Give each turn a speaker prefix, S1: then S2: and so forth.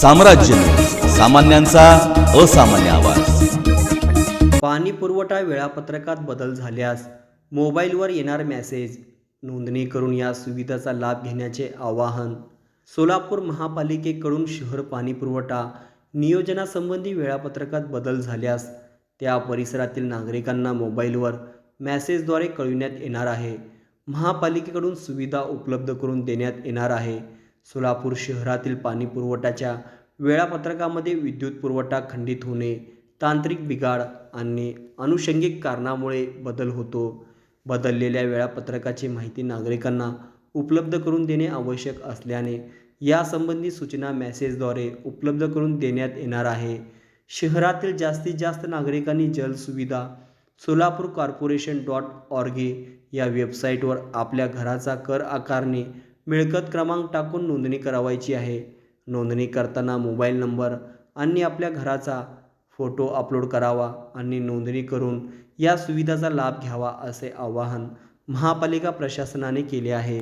S1: साम्राज्य. सामान्यांचा असामान्य आवाज.
S2: पाणी पुरवठा वेळापत्रकात बदल झाल्यास मोबाईलवर येणार मेसेज नोंदणी करून या सुविधेचा लाभ घेण्याचे आवाहन. सोलापूर महापालिकेकडून शहर पाणी पुरवठा नियोजनासंबंधी वेळापत्रकात बदल झाल्यास त्या परिसरातील नागरिकांना मोबाईलवर मेसेजद्वारे कळविण्यात येणार आहे. महापालिकेकडून सुविधा उपलब्ध करून देण्यात येणार आहे. सोलापूर शहरातील पाणी पुरवठ्याच्या वेळापत्रकामध्ये विद्युत पुरवठा खंडित होणे तांत्रिक बिघाड आणि अनुषंगिक कारणामुळे बदल होतो. बदललेल्या वेळापत्रकाची माहिती नागरिकांना उपलब्ध करून देणे आवश्यक असल्याने यासंबंधी सूचना मेसेजद्वारे उपलब्ध करून देण्यात येणार आहे. शहरातील जास्तीत जास्त नागरिकांनी Jalsuvidha Solapur corporation dot org या वेबसाईटवर आपल्या घराचा कर आकारणी मिळकत क्रमांक टाकून नोंदणी करावायची आहे. नोंदणी करताना मोबाईल नंबर आणि आपल्या घराचा फोटो अपलोड करावा आणि नोंदणी करून या सुविधाचा लाभ घ्यावा असे आवाहन महापालिका प्रशासनाने केले आहे.